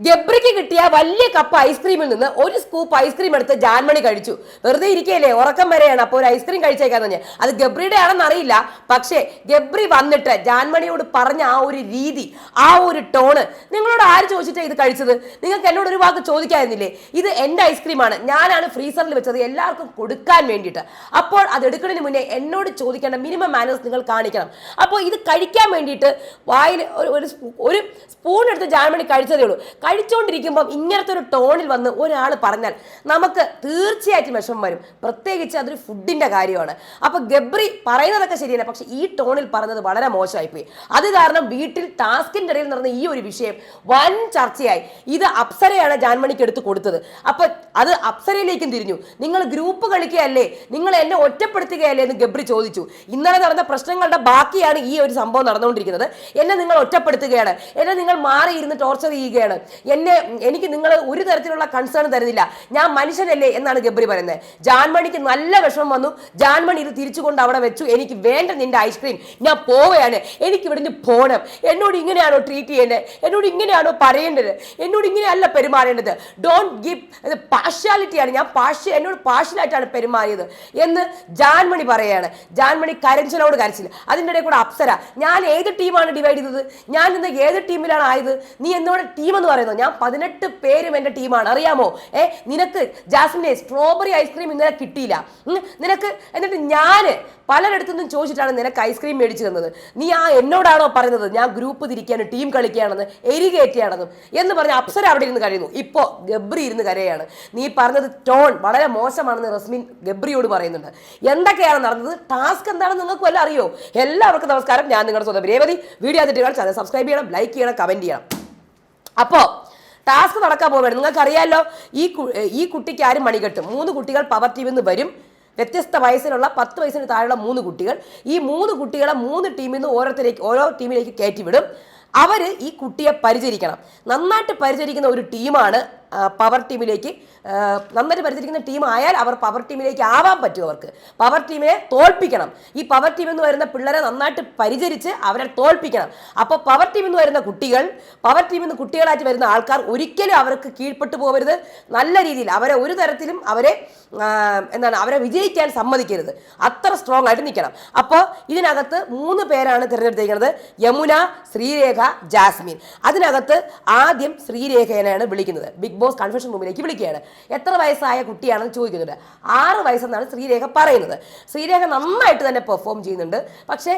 ഗബ്രിക്ക് കിട്ടിയ വലിയ കപ്പ് ഐസ്ക്രീമിൽ നിന്ന് ഒരു സ്കൂപ്പ് ഐസ്ക്രീം എടുത്ത് ജാൻമണി കഴിച്ചു. വെറുതെ ഇരിക്കുകയല്ലേ ഉറക്കം വരെയാണ്. അപ്പോൾ ഒരു ഐസ്ക്രീം കഴിച്ചേക്കാന്ന് ഞാൻ അത് ഗബ്രിയുടെ ആണെന്ന് അറിയില്ല. പക്ഷേ ഗബ്രി വന്നിട്ട് ജാൻമണിയോട് പറഞ്ഞ ആ ഒരു രീതി ആ ഒരു ടോണ് നിങ്ങളോട് ആര് ചോദിച്ചിട്ടാണ് ഇത് കഴിച്ചത്? നിങ്ങൾക്ക് എന്നോട് ഒരു വാക്ക് ചോദിക്കായിരുന്നില്ലേ ഇത് എന്റെ ഐസ്ക്രീമാണ് ഞാനാണ് ഫ്രീസറിൽ വെച്ചത്. എല്ലാവർക്കും കൊടുക്കാൻ വേണ്ടിയിട്ട്. അപ്പോൾ അത് എടുക്കുന്നതിന് മുന്നേ എന്നോട് ചോദിക്കേണ്ട മിനിമം മാനേഴ്സ് നിങ്ങൾ കാണിക്കണം. അപ്പോൾ ഇത് കഴിക്കാൻ വേണ്ടിയിട്ട് വായിൽ ഒരു ഒരു സ്പൂൺ എടുത്ത് ജാൻമണി കഴിച്ചതേ ഉള്ളൂ. കഴിച്ചുകൊണ്ടിരിക്കുമ്പം ഇങ്ങനത്തെ ഒരു ടോണിൽ വന്ന് ഒരാൾ പറഞ്ഞാൽ നമുക്ക് തീർച്ചയായിട്ടും വിഷമം വരും. പ്രത്യേകിച്ച് അതൊരു ഫുഡിന്റെ കാര്യമാണ്. അപ്പൊ ഗബ്രി പറയുന്നതൊക്കെ ശരിയല്ല. പക്ഷെ ഈ ടോണിൽ പറഞ്ഞത് വളരെ മോശമായിപ്പോയി. അത് കാരണം വീട്ടിൽ ടാസ്കിന്റെ ഇടയിൽ നടന്ന ഈ ഒരു വിഷയം വൻ ചർച്ചയായി. ഇത് അപ്സരയാണ് ജാൻമണിക്ക് എടുത്ത് കൊടുത്തത്. അപ്പൊ അത് അപ്സരയിലേക്കും തിരിഞ്ഞു. നിങ്ങൾ ഗ്രൂപ്പ് കളിക്കുകയല്ലേ? നിങ്ങൾ എന്നെ ഒറ്റപ്പെടുത്തുകയല്ലേ എന്ന് ഗബ്രി ചോദിച്ചു. ഇന്നലെ നടന്ന പ്രശ്നങ്ങളുടെ ബാക്കിയാണ് ഈ ഒരു സംഭവം നടന്നുകൊണ്ടിരിക്കുന്നത്. എന്നെ നിങ്ങൾ ഒറ്റപ്പെടുത്തുകയാണ്. എന്നെ നിങ്ങൾ മാറിയിരുന്ന് ടോർച്ചർ ചെയ്യുകയാണ്. എന്നെ എനിക്ക് നിങ്ങൾ ഒരു തരത്തിലുള്ള കൺസേൺ തരുന്നില്ല. ഞാൻ മനുഷ്യനല്ലേ എന്നാണ് ഗബ്രി പറയുന്നത്. ജാൻമണിക്ക് നല്ല വിഷമം വന്നു. ജാൻമണി ഇത് തിരിച്ചുകൊണ്ട് അവിടെ വെച്ചു. എനിക്ക് വേണ്ട നിന്റെ ഐസ്ക്രീം ഞാൻ പോവുകയാണ്. എനിക്ക് ഇവിടുന്ന് പോകണം എന്നോട് ഇങ്ങനെയാണോ ട്രീറ്റ് ചെയ്യേണ്ടത്? എന്നോട് ഇങ്ങനെയാണോ പറയേണ്ടത്? എന്നോട് ഇങ്ങനെയല്ല പെരുമാറേണ്ടത്? ഡോണ്ട് ഗിവ് പാർഷ്യാലിറ്റിയാണ് ഞാൻ പാഷ്യ എന്നോട് പാഷ്യലായിട്ടാണ് പെരുമാറിയത് എന്ന് ജാൻമണി പറയുകയാണ് ജാൻമണി കരഞ്ചനോട് കരച്ചിൽ അതിന്റെ ഇടയിൽ കൂടെ അപ്സര. ഞാൻ ഏത് ടീമാണ് ഡിവൈഡ് ചെയ്തത്? ഞാൻ ഇന്ന് ഏത് ടീമിലാണ് ആയത്? നീ എന്നോട് ടീം എന്ന് പറയുന്നത്? ഞാൻ പതിനെട്ട് പേരും എന്റെ ടീമാണ്. അറിയാമോ? ഏ നിനക്ക് ജാസ്മിനെ സ്ട്രോബെറി ഐസ്ക്രീം ഇന്നലെ കിട്ടിയില്ല. നിനക്ക് എന്നിട്ട് ഞാൻ പലരിടത്തുനിന്നും ചോദിച്ചിട്ടാണ് നിനക്ക് ഐസ്ക്രീം മേടിച്ചു തന്നത്. നീ ആ എന്നോടാണോ പറയുന്നത്? ഞാൻ ഗ്രൂപ്പ് തിരിക്കാനും ടീം കളിക്കുകയാണെന്ന് എരികേറ്റിയാണെന്നും എന്ന് പറഞ്ഞ അപ്സര അവിടെ ഇരുന്ന് കഴിയുന്നു ഇപ്പോൾ ഗബ്രി ഇരുന്ന് കരയാണ്. നീ പറഞ്ഞത് ടോൺ വളരെ മോശമാണെന്ന് റസ്മിൻ ഗബ്രിയോട് പറയുന്നുണ്ട്. എന്തൊക്കെയാണ് നടന്നത്? ടാസ്ക് എന്താണെന്ന് നിങ്ങൾക്ക് വല്ല അറിയോ? എല്ലാവർക്കും നമസ്കാരം. ഞാൻ നിങ്ങളുടെ സ്വന്തം രേവതി. വീഡിയോ അതിട്ട് ചാനൽ സബ്സ്ക്രൈബ് ചെയ്യണം ലൈക്ക് ചെയ്യണം കമന്റ് ചെയ്യണം. അപ്പോൾ ടാസ്ക് നടക്കാൻ പോവുകയാണ്. നിങ്ങൾക്കറിയാമല്ലോ ഈ ഈ കുട്ടിക്ക് ആരും മണി കെട്ടും? മൂന്ന് കുട്ടികൾ പവർ ടീമിൽ നിന്ന് വരും. വ്യത്യസ്ത വയസ്സിലുള്ള പത്ത് വയസ്സിന് താഴെയുള്ള മൂന്ന് കുട്ടികൾ. ഈ മൂന്ന് കുട്ടികളെ മൂന്ന് ടീമിൽ നിന്ന് ഓരോരുത്തരേക്ക് ഓരോ ടീമിലേക്ക് കയറ്റിവിടും. അവർ ഈ കുട്ടിയെ പരിചരിക്കണം. നന്നായിട്ട് പരിചരിക്കുന്ന ഒരു ടീമാണ് പവർ ടീമിലേക്ക് നന്നായിട്ട് പരിചരിക്കുന്ന ടീം ആയാൽ അവർ പവർ ടീമിലേക്ക് ആവാൻ പറ്റും അവർക്ക്. പവർ ടീമിനെ തോൽപ്പിക്കണം. ഈ പവർ ടീം എന്ന് വരുന്ന പിള്ളേരെ നന്നായിട്ട് പരിചരിച്ച് അവരെ തോൽപ്പിക്കണം. അപ്പോൾ പവർ ടീം എന്ന് വരുന്ന കുട്ടികൾ പവർ ടീമിൽ നിന്ന് കുട്ടികളായിട്ട് വരുന്ന ആൾക്കാർ ഒരിക്കലും അവർക്ക് കീഴ്പ്പെട്ടു പോകരുത് നല്ല രീതിയിൽ അവരെ ഒരു തരത്തിലും അവരെ എന്താണ് അവരെ വിജയിക്കാൻ സമ്മതിക്കരുത്. അത്ര സ്ട്രോങ് ആയിട്ട് നിൽക്കണം അപ്പോൾ ഇതിനകത്ത് മൂന്ന് പേരാണ് തിരഞ്ഞെടുത്തിരിക്കുന്നത്. യമുന ശ്രീരേഖ ജാസ്മിൻ. അതിനകത്ത് ആദ്യം ശ്രീരേഖേനെയാണ് വിളിക്കുന്നത്. ബിഗ് ബോസ് കൺഫെഷൻ റൂമിലേക്ക് വിളിക്കുകയാണ്. എത്ര വയസ്സായ കുട്ടിയാണെന്ന് ചോദിക്കുന്നുണ്ട്. ആറ് വയസ്സെന്നാണ് ശ്രീരേഖ പറയുന്നത്. ശ്രീരേഖ നന്നായിട്ട് തന്നെ പെർഫോം ചെയ്യുന്നുണ്ട്. പക്ഷേ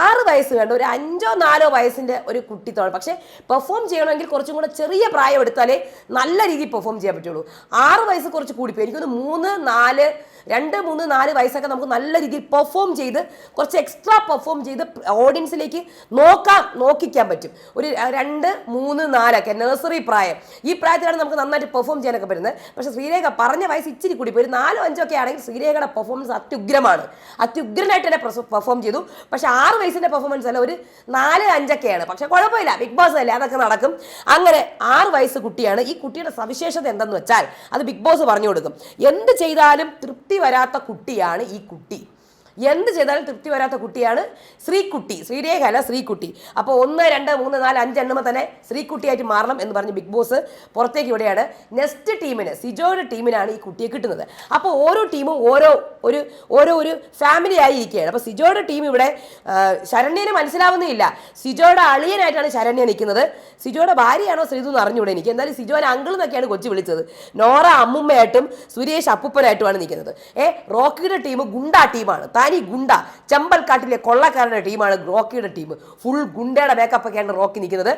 ആറ് വയസ്സ് വേണ്ട ഒരു അഞ്ചോ നാലോ വയസ്സിന്റെ ഒരു കുട്ടി തോന്നും പക്ഷേ പെർഫോം ചെയ്യണമെങ്കിൽ കുറച്ചും കൂടെ ചെറിയ പ്രായം എടുത്താലേ നല്ല രീതിയിൽ പെർഫോം ചെയ്യാൻ പറ്റുള്ളൂ. ആറ് വയസ്സ് കുറച്ച് കൂടിപ്പോയി. എനിക്കൊന്ന് മൂന്ന് നാല് രണ്ട് മൂന്ന് നാല് വയസ്സൊക്കെ നമുക്ക് നല്ല രീതിയിൽ പെർഫോം ചെയ്ത് കുറച്ച് എക്സ്ട്രാ പെർഫോം ചെയ്ത് ഓഡിയൻസിലേക്ക് നോക്കാം നോക്കിക്കാൻ പറ്റും. ഒരു രണ്ട് മൂന്ന് നാലൊക്കെ നഴ്സറി പ്രായം. ഈ പ്രായത്തിലാണ് നമുക്ക് നന്നായിട്ട് പെർഫോം ചെയ്യാനൊക്കെ പറ്റുന്നത്. പക്ഷേ ശ്രീരേഖ പറഞ്ഞ വയസ്സ് ഇച്ചിരി കൂടി ഒരു നാലോ അഞ്ചോ ഒക്കെ ആണെങ്കിൽ ശ്രീരേഖയുടെ പെർഫോമൻസ് അത്യുഗ്രമാണ്. അത്യുഗ്രനായിട്ട് തന്നെ പെർഫോം ചെയ്തു. പക്ഷേ ആറ് വയസ്സിന്റെ പെർഫോമൻസ് അല്ല ഒരു നാല് അഞ്ചൊക്കെയാണ്. പക്ഷേ കുഴപ്പമില്ല ബിഗ് ബോസ് അല്ലേ? അതൊക്കെ നടക്കും. അങ്ങനെ ആറ് വയസ്സ് കുട്ടിയാണ്. ഈ കുട്ടിയുടെ സവിശേഷത എന്തെന്ന് വെച്ചാൽ അത് ബിഗ് ബോസ് പറഞ്ഞു കൊടുക്കും. എന്ത് ചെയ്താലും തൃപ്തി വരാത്ത കുട്ടിയാണ് ഈ കുട്ടി. എന്ത് ചെയ്താലും തൃപ്തി വരാത്ത കുട്ടിയാണ് ശ്രീകുട്ടി. ശ്രീരേഖ അല്ല ശ്രീകുട്ടി. അപ്പോൾ ഒന്ന് രണ്ട് മൂന്ന് നാല് അഞ്ച് എണ്ണമ തന്നെ ശ്രീകുട്ടിയായിട്ട് മാറണം എന്ന് പറഞ്ഞ് ബിഗ് ബോസ് പുറത്തേക്ക് ഇവിടെയാണ്. നെക്സ്റ്റ് ടീമിന് സിജോയുടെ ടീമിനാണ് ഈ കുട്ടിയെ കിട്ടുന്നത്. അപ്പോൾ ഓരോ ടീമും ഓരോ ഒരു ഓരോ ഒരു ഫാമിലി ആയി ഇരിക്കുകയാണ് അപ്പോൾ സിജോയുടെ ടീം ഇവിടെ ശരണ്യനെ മനസ്സിലാവുന്നില്ല. സിജോയുടെ അളിയനായിട്ടാണ് ശരണ്യ നിൽക്കുന്നത്. സിജോയുടെ ഭാര്യയാണോ ശ്രീതു എന്ന് അറിഞ്ഞൂടെ എനിക്ക്. എന്തായാലും സിജോനെ അങ്കിൾ എന്നൊക്കെയാണ് കൊച്ചു വിളിച്ചത്. നോറ അമ്മുമ്മയായിട്ടും സുരേഷ് അപ്പൂപ്പനായിട്ടുമാണ് നിൽക്കുന്നത്. ഏ റോക്കിയുടെ ടീം ഗുണ്ട ടീമാണ്. തനി ഗുണ്ട ചെമ്പൽക്കാട്ടിലെ കൊള്ളക്കാരുടെ ടീമാണ് റോക്കിയുടെ ടീം. ഫുൾ ഗുണ്ടയുടെ മേക്കപ്പ് ഒക്കെയാണ് റോക്കി നിൽക്കുന്നത്.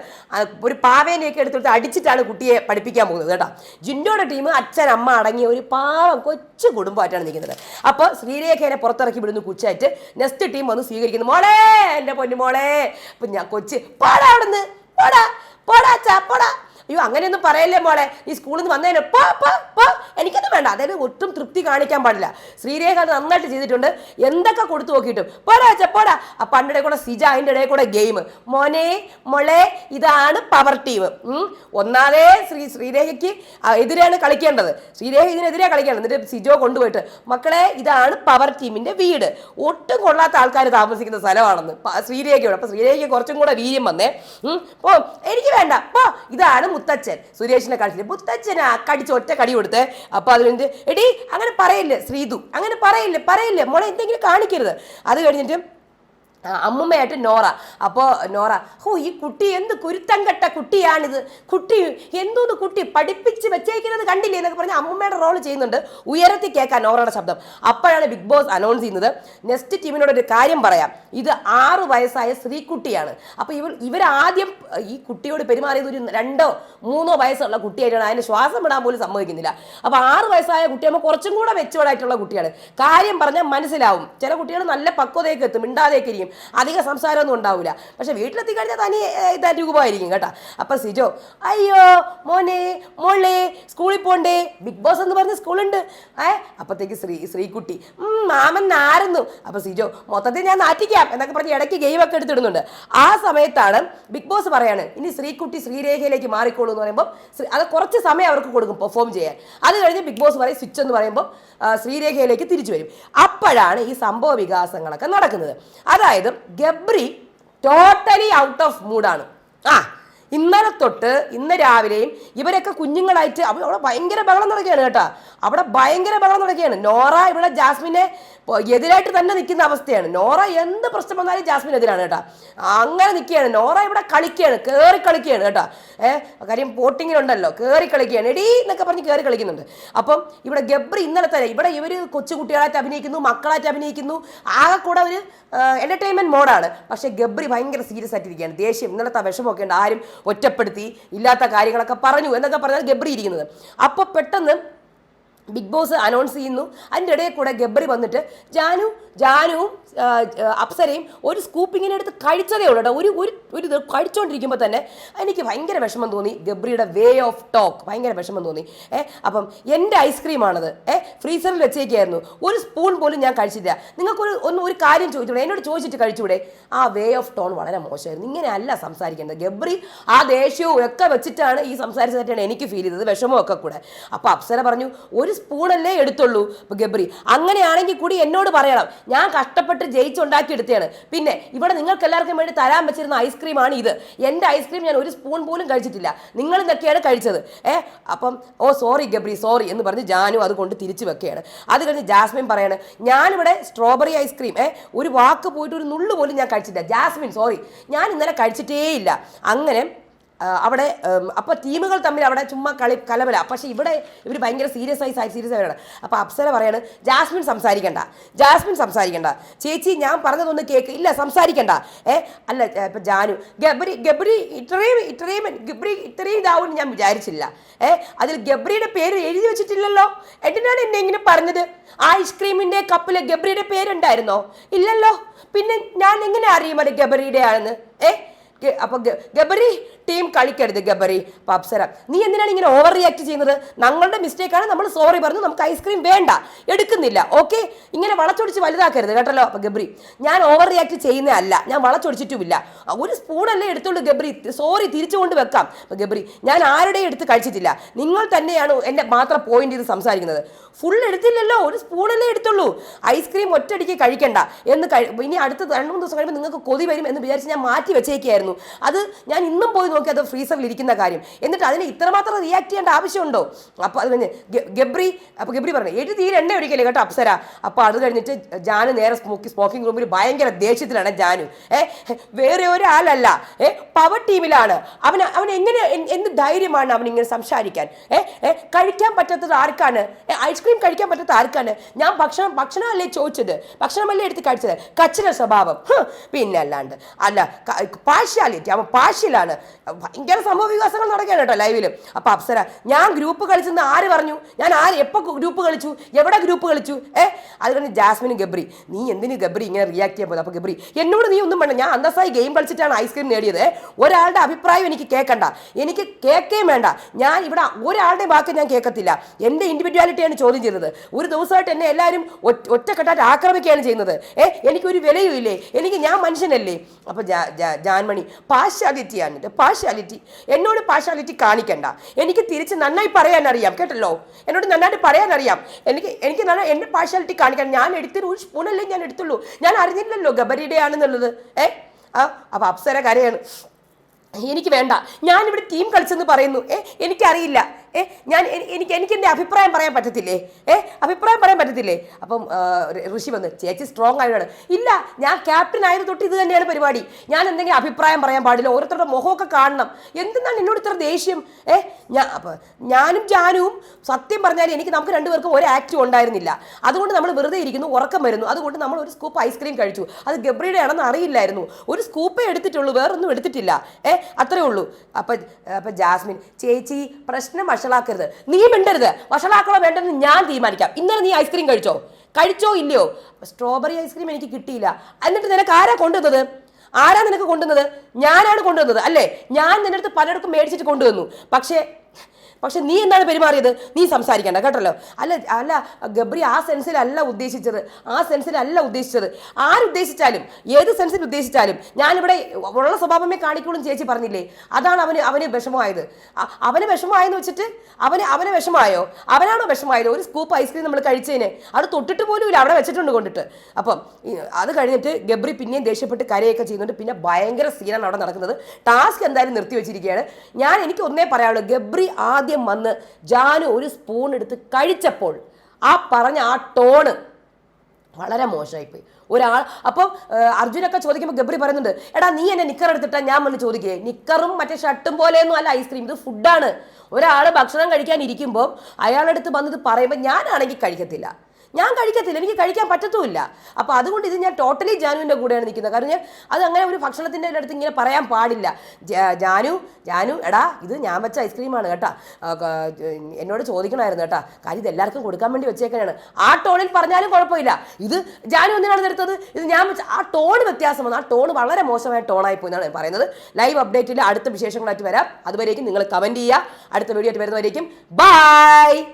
ഒരു പാവേനെയൊക്കെ എടുത്തെടുത്ത് അടിച്ചിട്ടാണ് കുട്ടിയെ പഠിപ്പിക്കാൻ പോകുന്നത് കേട്ടോ. ജിൻഡോയുടെ ടീം അച്ഛൻ അമ്മ അടങ്ങിയ ഒരു പാവം കൊച്ചു കുടുംബമായിട്ടാണ് നിൽക്കുന്നത്. അപ്പോൾ ശ്രീരേഖേനെ പുറത്തിറക്കി വിടുന്നു കുച്ചായിട്ട്. നെക്സ്റ്റ് ടീം വന്ന് സ്വീകരിക്കുന്നു. മോളെ എന്റെ പൊന്നു മോളെ. അപ്പം ഞാൻ കൊച്ച് പോടാ അവിടുന്ന്. പോടാ പോടാ അച്ഛാ പോടാ. അയ്യോ അങ്ങനെയൊന്നും പറയല്ലേ മോളെ? ഈ സ്കൂളിൽ നിന്ന് വന്നതിന് പോ എനിക്കൊന്നും വേണ്ട. അതായത് ഒട്ടും തൃപ്തി കാണിക്കാൻ പാടില്ല. ശ്രീരേഖ അത് നന്നായിട്ട് ചെയ്തിട്ടുണ്ട്. എന്തൊക്കെ കൊടുത്തു നോക്കിയിട്ടും. പോടാ ചെപ്പോടാ പോടാ. ആ പണ്ടിടെ കൂടെ സിജ അതിന്റെ ഇടയിൽ കൂടെ ഗെയിം മോനെ മോളെ ഇതാണ് പവർ ടീം ഒന്നാതേ ശ്രീ ശ്രീരേഖയ്ക്ക് എതിരെയാണ് കളിക്കേണ്ടത്. ശ്രീരേഖ ഇതിനെതിരെ കളിക്കേണ്ടത് എന്നിട്ട് സിജോ കൊണ്ടുപോയിട്ട് മക്കളെ ഇതാണ് പവർ ടീമിന്റെ വീട്. ഒട്ടും കൊള്ളാത്ത ആൾക്കാർ താമസിക്കുന്ന സ്ഥലമാണെന്ന്. ശ്രീരേഖയോട്. അപ്പൊ ശ്രീരേഖയ്ക്ക് കുറച്ചും കൂടെ വീര്യം വന്നേ. ഓ എനിക്ക് വേണ്ട. പോ. ഇതാണ് മുത്തച്ഛൻ. സുരേഷിനെ കളിച്ചില്ല മുത്തച്ഛനാ കടിച്ച് ഒറ്റ കടി കൊടുത്ത്. അപ്പൊ അത് കഴിഞ്ഞിട്ട് എടി അങ്ങനെ പറയില്ലേ ശ്രീതു? അങ്ങനെ പറയില്ലേ പറയില്ലേ? മോളെ എന്തെങ്കിലും കാണിക്കരുത്. അത് കഴിഞ്ഞിട്ട് അമ്മുമ്മയായിട്ട് നോറ. അപ്പോൾ നോറ ഹോ ഈ കുട്ടി എന്ത് കുരുത്തം കെട്ട കുട്ടിയാണിത്? കുട്ടി എന്തോന്ന് കുട്ടി പഠിപ്പിച്ച് വെച്ചേക്കുന്നത് കണ്ടില്ലേ എന്നൊക്കെ പറഞ്ഞ് അമ്മുമ്മയുടെ റോൾ ചെയ്യുന്നുണ്ട്. ഉയരത്തി കേൾക്കാൻ നോറയുടെ ശബ്ദം. അപ്പോഴാണ് ബിഗ് ബോസ് അനൗൺസ് ചെയ്യുന്നത്. നെക്സ്റ്റ് ടീമിനോട് ഒരു കാര്യം പറയാം. ഇത് ആറ് വയസ്സായ സ്ത്രീക്കുട്ടിയാണ് അപ്പോൾ ഇവർ ഇവരാദ്യം ഈ കുട്ടിയോട് പെരുമാറിയത് ഒരു രണ്ടോ മൂന്നോ വയസ്സുള്ള കുട്ടിയായിട്ടാണ്. അതിന് ശ്വാസം വിടാൻ പോലും സമ്മതിക്കുന്നില്ല. അപ്പോൾ ആറ് വയസ്സായ കുട്ടിയാകുമ്പോൾ കുറച്ചും കൂടെ മെച്ചുവേർഡായിട്ടുള്ള കുട്ടിയാണ്. കാര്യം പറഞ്ഞാൽ മനസ്സിലാവും. ചില കുട്ടികൾ നല്ല പക്വതയൊക്കെ എത്തും മിണ്ടാതെയൊക്കെ ഇരിക്കും. അധികം സംസാരമൊന്നും ഉണ്ടാവില്ല പക്ഷെ വീട്ടിലെത്തി കഴിഞ്ഞാൽ തനി ഇതായിട്ട് ഇതാ രൂപമായിരിക്കും കേട്ടോ. അപ്പം സിജോ അയ്യോ മോനെ മോളെ സ്കൂളിൽ പോണ്ടേ? ബിഗ് ബോസ് എന്ന് പറഞ്ഞ സ്കൂളുണ്ട്. ഏ അപ്പത്തേക്ക് ശ്രീ ശ്രീകുട്ടി മാമൻ ആരുന്നു അപ്പൊ സിജോ മൊത്തത്തിൽ ഞാൻ നാറ്റിക്കാം എന്നൊക്കെ പറഞ്ഞ് ഇടയ്ക്ക് ഗെയിമൊക്കെ എടുത്തിടുന്നുണ്ട്. ആ സമയത്താണ് ബിഗ് ബോസ് പറയാണ് ഇനി ശ്രീകുട്ടി ശ്രീരേഖയിലേക്ക് മാറിക്കോളൂ എന്ന് പറയുമ്പോൾ അത് കുറച്ച് സമയം അവർക്ക് കൊടുക്കും പെർഫോം ചെയ്യാൻ. അത് കഴിഞ്ഞ് ബിഗ് ബോസ് പറയും സ്വിച്ച് എന്ന് പറയുമ്പോൾ ശ്രീരേഖയിലേക്ക് തിരിച്ചു വരും. അപ്പോഴാണ് ഈ സംഭവ വികാസങ്ങളൊക്കെ നടക്കുന്നത്. അതായത് ഗബ്രി ടോട്ടലി ഔട്ട് ഓഫ് മൂഡാണ് ആ ഇന്നലെ തൊട്ട് ഇന്ന് രാവിലെയും ഇവരൊക്കെ കുഞ്ഞുങ്ങളായിട്ട് അവിടെ ഭയങ്കര ബഹളം നടക്കുകയാണ് കേട്ടോ. അവിടെ ഭയങ്കര ബഹളം നടക്കുകയാണ്. നോറ ഇവിടെ ജാസ്മിനെ എതിരായിട്ട് തന്നെ നിൽക്കുന്ന അവസ്ഥയാണ്. നോറ എന്ത് പ്രശ്നം വന്നാലും ജാസ്മിൻ എതിരാണ് കേട്ടോ. അങ്ങനെ നിൽക്കുകയാണ്. നോറ ഇവിടെ കളിക്കുകയാണ്. കയറി കളിക്കുകയാണ് കേട്ടോ. ഏഹ് കാര്യം പോട്ടിങ്ങിലുണ്ടല്ലോ കയറി കളിക്കുകയാണ്. എടീ എന്നൊക്കെ പറഞ്ഞ് കയറി കളിക്കുന്നുണ്ട്. അപ്പം ഇവിടെ ഗബ്രി ഇന്നലെ തന്നെ ഇവിടെ ഇവർ കൊച്ചുകുട്ടികളായിട്ട് അഭിനയിക്കുന്നു മക്കളായിട്ട് അഭിനയിക്കുന്നു. ആകെ കൂടെ ഒരു എന്റർടൈൻമെന്റ് മോഡാണ് പക്ഷേ ഗബ്രി ഭയങ്കര സീരിയസ് ആയിട്ടിരിക്കുകയാണ്. ദേഷ്യം ഇന്നലത്തെ വിഷമമൊക്കെ ഉണ്ട്. ആരും ഒറ്റപ്പെടുത്തി ഇല്ലാത്ത കാര്യങ്ങളൊക്കെ പറഞ്ഞു എന്നൊക്കെ പറഞ്ഞാൽ ഗബ്രി ഇരിക്കുന്നത്. അപ്പോൾ പെട്ടെന്ന് ബിഗ് ബോസ് അനൗൺസ് ചെയ്യുന്നു. അതിന്റെ ഇടയിൽ കൂടെ ഗബ്രി വന്നിട്ട് ജാനു ജാനുവും അപ്സരയും ഒരു സ്കൂപ്പിങ്ങിനെ എടുത്ത് കഴിച്ചതേ ഉള്ളൂ കേട്ടോ ഒരു ഒരു ഒരു ഇത് കഴിച്ചുകൊണ്ടിരിക്കുമ്പോൾ തന്നെ എനിക്ക് ഭയങ്കര വിഷമം തോന്നി ഗബ്രിയുടെ വേ ഓഫ് ടോക്ക് ഭയങ്കര വിഷമം തോന്നി. ഏ അപ്പം എന്റെ ഐസ്ക്രീമാണത് ഏ ഫ്രീസറിൽ വെച്ചേക്കായിരുന്നു. ഒരു സ്പൂൺ പോലും ഞാൻ കഴിച്ചില്ല. നിങ്ങൾക്കൊരു ഒന്ന് ഒരു കാര്യം ചോദിച്ചൂടെ? എന്നോട് ചോദിച്ചിട്ട് കഴിച്ചൂടെ? ആ വേ ഓഫ് ടോൺ വളരെ മോശമായിരുന്നു. ഇങ്ങനെയല്ല സംസാരിക്കേണ്ടത് ഗബ്രി ആ ദേഷ്യവും ഒക്കെ വെച്ചിട്ടാണ് ഈ സംസാരിച്ചതായിട്ടാണ് എനിക്ക് ഫീൽ ചെയ്തത്. വിഷമമൊക്കെ കൂടെ. അപ്പോൾ അപ്സര പറഞ്ഞു ഒരു സ്പൂണല്ലേ എടുത്തുള്ളൂ ഗബ്രി. അങ്ങനെയാണെങ്കിൽ കൂടി എന്നോട് പറയണം ഞാൻ കഷ്ടപ്പെട്ട് ജയിച്ചുണ്ടാക്കി എടുത്തതാണ് പിന്നെ ഇവിടെ നിങ്ങൾക്ക് എല്ലാവർക്കും വേണ്ടി തരാൻ വെച്ചിരുന്ന ഐസ്ക്രീമാണ് ഇത്. എന്റെ ഐസ്ക്രീം ഞാൻ ഒരു സ്പൂൺ പോലും കഴിച്ചിട്ടില്ല. നിങ്ങൾ ഇതൊക്കെയാണ് കഴിച്ചത്. ഏ അപ്പം ഓ സോറി ഗബ്രി സോറി എന്ന് പറഞ്ഞ് ജാനു അത് കൊണ്ട് തിരിച്ചു വെക്കുകയാണ്. അത് കഴിഞ്ഞ് ജാസ്മിൻ പറയാണ് ഞാനിവിടെ സ്ട്രോബെറി ഐസ്ക്രീം ഏ ഒരു വാക്ക് പോയിട്ട് ഒരു നുള്ളു പോലും ഞാൻ കഴിച്ചിട്ടില്ല. ജാസ്മിൻ സോറി ഞാൻ ഇന്നലെ കഴിച്ചിട്ടേ ഇല്ല അങ്ങനെ അവിടെ അപ്പോൾ ടീമുകൾ തമ്മിൽ അവിടെ ചുമ്മാ കളി കലമല. പക്ഷെ ഇവിടെ ഇവർ ഭയങ്കര സീരിയസ് ആയി സീരിയസ് ആയവരാണ് അപ്പോൾ അപ്സര പറയാണ് ജാസ്മിൻ സംസാരിക്കണ്ട ജാസ്മിൻ സംസാരിക്കണ്ട. ചേച്ചി ഞാൻ പറഞ്ഞതൊന്ന് കേൾക്ക് ഇല്ല സംസാരിക്കണ്ട. ഏ അല്ല ഇപ്പം ജാനു ഗബ്രി ഗബ്രി ഇത്രയും ഇത്രയും ഗബ്രി ഇത്രയും ഇതാവും ഞാൻ വിചാരിച്ചില്ല. ഏ അതിൽ ഗബ്രിയുടെ പേര് എഴുതി വെച്ചിട്ടില്ലല്ലോ? എന്തിനാണ് എന്നെ ഇങ്ങനെ പറഞ്ഞത്? ഐസ്ക്രീമിന്റെ കപ്പിൽ ഗബ്രിയുടെ പേരുണ്ടായിരുന്നോ? ഇല്ലല്ലോ. പിന്നെ ഞാൻ എങ്ങനെ അറിയും അത് ഗബ്രിയുടെ ആണെന്ന് ഏ അപ്പൊ ഗബരി ടീം കളിക്കരുത് ഗബറി പപ്സര നീ എന്തിനാണ് ഇങ്ങനെ ഓവർ റിയാക്ട് ചെയ്യുന്നത്? ഞങ്ങളുടെ മിസ്റ്റേക്കാണ് നമ്മൾ സോറി പറഞ്ഞു നമുക്ക് ഐസ്ക്രീം വേണ്ട. എടുക്കുന്നില്ല ഓക്കെ ഇങ്ങനെ വളച്ചൊടിച്ച് വലുതാക്കരുത് കേട്ടല്ലോ അപ്പൊ ഗബ്രി. ഞാൻ ഓവർ റിയാക്ട് ചെയ്യുന്നതല്ല ഞാൻ വളച്ചൊടിച്ചിട്ടുമില്ല. ഒരു സ്പൂണല്ലേ എടുത്തുള്ളൂ ഗബ്രി. സോറി തിരിച്ചു കൊണ്ട് വെക്കാം. അപ്പൊ ഗബ്രി ഞാൻ ആരുടെയും എടുത്ത് കഴിച്ചിട്ടില്ല. നിങ്ങൾ തന്നെയാണ് എന്നെ മാത്രം പോയിന്റ് ചെയ്ത് സംസാരിക്കുന്നത്. ഫുൾ എടുത്തില്ലല്ലോ ഒരു സ്പൂണല്ലേ എടുത്തുള്ളൂ. ഐസ്ക്രീം ഒറ്റയടിക്ക് കഴിക്കണ്ട എന്ന് ഇനി അടുത്ത രണ്ട് മൂന്ന് ദിവസം കഴിയുമ്പോൾ നിങ്ങൾക്ക് കൊതി വരും എന്ന് വിചാരിച്ച് ഞാൻ മാറ്റി വെച്ചേക്കായിരുന്നു. അത് ഞാൻ ഇന്നും പോയി നോക്കി അത് ഫ്രീസറിൽ ഇരിക്കുന്ന കാര്യം. എന്നിട്ട് അതിന് ഇത്രമാത്രം റിയാക്ട് ചെയ്യേണ്ട ആവശ്യമുണ്ടോ? അപ്പോൾ അത് കഴിഞ്ഞ് ഗബ്രി അപ്പോൾ ഗബ്രി പറഞ്ഞു എഴുതി തീരെ എണ്ണ ഒഴിക്കല്ലേ കേട്ടോ അപ്സര? അപ്പോൾ അത് കഴിഞ്ഞിട്ട് ജാന് നേരെ സ്മോക്കി സ്മോക്കിംഗ് റൂമിൽ ഭയങ്കര ദേഷ്യത്തിലാണ് ജാനു. ഏ വേറെ ഒരാളല്ല. ഏ പവർ ടീമിലാണ് അവൻ അവൻ എങ്ങനെ എന്ത് ധൈര്യമാണ് അവൻ ഇങ്ങനെ സംസാരിക്കാൻ? ഏ ഏ കഴിക്കാൻ പറ്റാത്തത് ആർക്കാണ്? ഐസ്ക്രീം കഴിക്കാൻ പറ്റാത്ത ആർക്കാണ്? ഞാൻ ഭക്ഷണം ഭക്ഷണമല്ലേ ചോദിച്ചത്? ഭക്ഷണമല്ലേ എടുത്ത് കഴിച്ചത്? കച്ചിന സ്വഭാവം. പിന്നെ അല്ലാണ്ട് അല്ല പാർഷ്യാലിറ്റി. അവൻ പാർഷ്യലാണ്. ഭയങ്കര സംഭവ വികാസങ്ങൾ നടക്കുകയാണ് കേട്ടോ ലൈവിൽ അപ്പോൾ അപ്സര ഞാൻ ഗ്രൂപ്പ് കളിച്ചെന്ന് ആര് പറഞ്ഞു? ഞാൻ ആര് എപ്പോൾ ഗ്രൂപ്പ് കളിച്ചു? എവിടെ ഗ്രൂപ്പ് കളിച്ചു? ഏ? അത് കഴിഞ്ഞ് ജാസ്മിനും ഗബ്രി. നീ എന്തിന് ഗബ്രി ഇങ്ങനെ റിയാക്ട് ചെയ്യാൻ പോകുന്നത് അപ്പോൾ ഗബ്രി എന്നോട് നീ ഒന്നും വേണ്ട ഞാൻ അന്തസ്സായി ഗെയിം കളിച്ചിട്ടാണ് ഐസ്ക്രീം നേടിയത്. ഒരാളുടെ അഭിപ്രായം എനിക്ക് കേൾക്കണ്ട എനിക്ക് കേൾക്കുകയും വേണ്ട. ഞാൻ ഇവിടെ ഒരാളുടെ വാക്ക് ഞാൻ കേൾക്കത്തില്ല എന്റെ ഇൻഡിവിജ്വാലിറ്റിയാണ് ചോദ്യം ചെയ്തത്. ഒരു ദിവസമായിട്ട് എന്നെ എല്ലാവരും ഒറ്റ- ഒറ്റക്കെട്ടായിട്ട് ആക്രമിക്കുകയാണ് ചെയ്യുന്നത്. ഏ? എനിക്കൊരു വിലയും ഇല്ലേ എനിക്ക് ഞാൻ മനുഷ്യനല്ലേ? അപ്പോൾ ജാൻമണി പാർഷ്യാലിറ്റിയാണ് ഇത് പാർഷ്യാലിറ്റി. എന്നോട് പാർഷ്യാലിറ്റി കാണിക്കണ്ട. എനിക്ക് തിരിച്ച് നന്നായി പറയാൻ അറിയാം കേട്ടല്ലോ? എന്നോട് നന്നായിട്ട് പറയാൻ അറിയാം എനിക്ക് എനിക്ക് നല്ല എന്റെ പാർഷ്യാലിറ്റി കാണിക്കണം ഞാൻ എടുത്തൊരു ഒരു സ്പൂണല്ലേ ഞാൻ എടുത്തുള്ളൂ. ഞാൻ അറിഞ്ഞില്ലല്ലോ ഗബരിയുടെ ആണെന്നുള്ളത് ഏ? ആ അപ്പോൾ അപ്സര കരയാണ്. എനിക്ക് വേണ്ട. ഞാനിവിടെ ടീം കളിച്ചെന്ന് പറയുന്നു. ഏ എനിക്കറിയില്ല. ഏ ഞാൻ എനിക്ക് എനിക്ക് എന്റെ അഭിപ്രായം പറയാൻ പറ്റത്തില്ലേ? ഏ അഭിപ്രായം പറയാൻ പറ്റത്തില്ലേ? അപ്പം ഋഷി വന്ന് ചേച്ചി സ്ട്രോങ് ആയതാണ് ഇല്ല ഞാൻ ക്യാപ്റ്റൻ ആയത് തൊട്ട് ഇത് തന്നെയാണ് പരിപാടി. ഞാൻ എന്തെങ്കിലും അഭിപ്രായം പറയാൻ പാടില്ല. ഓരോരുത്തരുടെ മുഖമൊക്കെ കാണണം. എന്തെന്നാണ് എന്നോട് ഇത്ര ദേഷ്യം? ഏ ഞാൻ അപ്പം ഞാനും ജാനുവും സത്യം പറഞ്ഞാൽ എനിക്ക് നമുക്ക് രണ്ടുപേർക്കും ഒരു ആക്റ്റും ഉണ്ടായിരുന്നില്ല. അതുകൊണ്ട് നമ്മൾ വെറുതെ ഇരിക്കുന്നു ഉറക്കം വരുന്നു. അതുകൊണ്ട് നമ്മൾ ഒരു സ്കൂപ്പ് ഐസ്ക്രീം കഴിച്ചു. അത് ഗബ്രിയുടെ ആണെന്ന് അറിയില്ലായിരുന്നു. ഒരു സ്കൂപ്പേ എടുത്തിട്ടുള്ളൂ വേറൊന്നും എടുത്തിട്ടില്ല. ഏ അത്രേ ഉള്ളൂ. അപ്പം അപ്പം ജാസ്മിൻ ചേച്ചി പ്രശ്നം വഷളാക്കരുത്. നീ മിണ്ടരുത്. വഷളാക്കണോ വേണ്ടെന്ന് ഞാൻ തീരുമാനിക്കാം. ഇന്നലെ നീ ഐസ്ക്രീം കഴിച്ചോ? കഴിച്ചോ ഇല്ലയോ? സ്ട്രോബെറി ഐസ്ക്രീം എനിക്ക് കിട്ടിയില്ല. എന്നിട്ട് നിനക്ക് ആരാ കൊണ്ടുവന്നത്? ആരാ നിനക്ക് കൊണ്ടുവന്നത്? ഞാനാണ് കൊണ്ടുവന്നത് അല്ലേ? ഞാൻ നിന്റെ അടുത്ത് പലയിടത്തും മേടിച്ചിട്ട് കൊണ്ടുവന്നു. പക്ഷേ പക്ഷെ നീ എന്താണ് പെരുമാറിയത്? നീ സംസാരിക്കണ്ട കേട്ടല്ലോ? അല്ല അല്ല ഗബ്രി ആ സെൻസിലല്ല ഉദ്ദേശിച്ചത്. ആ സെൻസിലല്ല ഉദ്ദേശിച്ചത്. ആരുദ്ദേശിച്ചാലും ഏത് സെൻസിൽ ഉദ്ദേശിച്ചാലും ഞാനിവിടെ ഉള്ള സ്വഭാവമേ കാണിക്കുള്ളൂ ചേച്ചി പറഞ്ഞില്ലേ? അതാണ് അവന് അവന് വിഷമമായത്. അവന് വിഷമമായെന്ന് വെച്ചിട്ട് അവന് അവന് വിഷമമായോ? അവനാണോ വിഷമമായത്? ഒരു സ്കൂപ്പ് ഐസ്ക്രീം നമ്മൾ കഴിച്ചതിന്. അത് തൊട്ടിട്ട് പോലും ഇല്ല അവിടെ വെച്ചിട്ടുണ്ട് കൊണ്ടിട്ട്. അപ്പം അത് കഴിഞ്ഞിട്ട് ഗബ്രി പിന്നെയും ദേഷ്യപ്പെട്ട് കരയൊക്കെ ചെയ്യുന്നുണ്ട്. പിന്നെ ഭയങ്കര സീനാണ് അവിടെ നടക്കുന്നത്. ടാസ്ക് എന്തായാലും നിർത്തി വെച്ചിരിക്കുകയാണ് ഞാൻ എനിക്ക് ഒന്നേ പറയാനുള്ളൂ ഗബ്രി ആദ്യം വന്ന് ജാനു ഒരു സ്പൂൺ എടുത്ത് കഴിച്ചപ്പോൾ ആ പറഞ്ഞ ആ ടോണ് വളരെ മോശമായിപ്പോയി. ഒരാൾ അപ്പോൾ അർജുനൊക്കെ ചോദിക്കുമ്പോൾ ഗബ്രി പറയുന്നുണ്ട് എടാ നീ എന്നെ നിക്കർ എടുത്തിട്ടാ ഞാൻ വന്ന് ചോദിക്കേ? നിക്കറും മറ്റേ ഷർട്ടും പോലെയൊന്നും അല്ല ഐസ്ക്രീം ഇത് ഫുഡാണ് ഒരാൾ ഭക്ഷണം കഴിക്കാൻ ഇരിക്കുമ്പോൾ അയാളെടുത്ത് വന്നത് പറയുമ്പോൾ ഞാനാണെങ്കിൽ കഴിക്കത്തില്ല. ഞാൻ കഴിക്കത്തില്ല എനിക്ക് കഴിക്കാൻ പറ്റത്തുമില്ല. അപ്പോൾ അതുകൊണ്ട് ഇത് ഞാൻ ടോട്ടലി ജാനുവിന്റെ കൂടെയാണ് നിൽക്കുന്നത്. കാരണം ഞാൻ അത് അങ്ങനെ ഒരു ഭക്ഷണത്തിന്റെ അടുത്ത് ഇങ്ങനെ പറയാൻ പാടില്ല. ജാനു ജാനു എടാ ഇത് ഞാൻ വെച്ച ഐസ്ക്രീമാണ് കേട്ടോ. എന്നോട് ചോദിക്കണമായിരുന്നു കേട്ടോ. കാര്യം ഇത് എല്ലാവർക്കും കൊടുക്കാൻ വേണ്ടി വെച്ചേക്കാനാണ് ആ ടോണിൽ പറഞ്ഞാലും കുഴപ്പമില്ല. ഇത് ജാനു എന്തിനാണ് എടുത്തത് ഇത് ഞാൻ വെച്ച ആ ടോൺ വ്യത്യാസം വന്നു. ആ ടോൺ വളരെ മോശമായ ടോണായി പോയി എന്നാണ് പറയുന്നത്. ലൈവ് അപ്ഡേറ്റിൽ അടുത്ത വിശേഷങ്ങളായിട്ട് വരാം. അതുവരേക്കും നിങ്ങൾ കമന്റ് ചെയ്യുക. അടുത്ത വീഡിയോ ആയിട്ട് വരുന്നവരേക്കും. ബൈ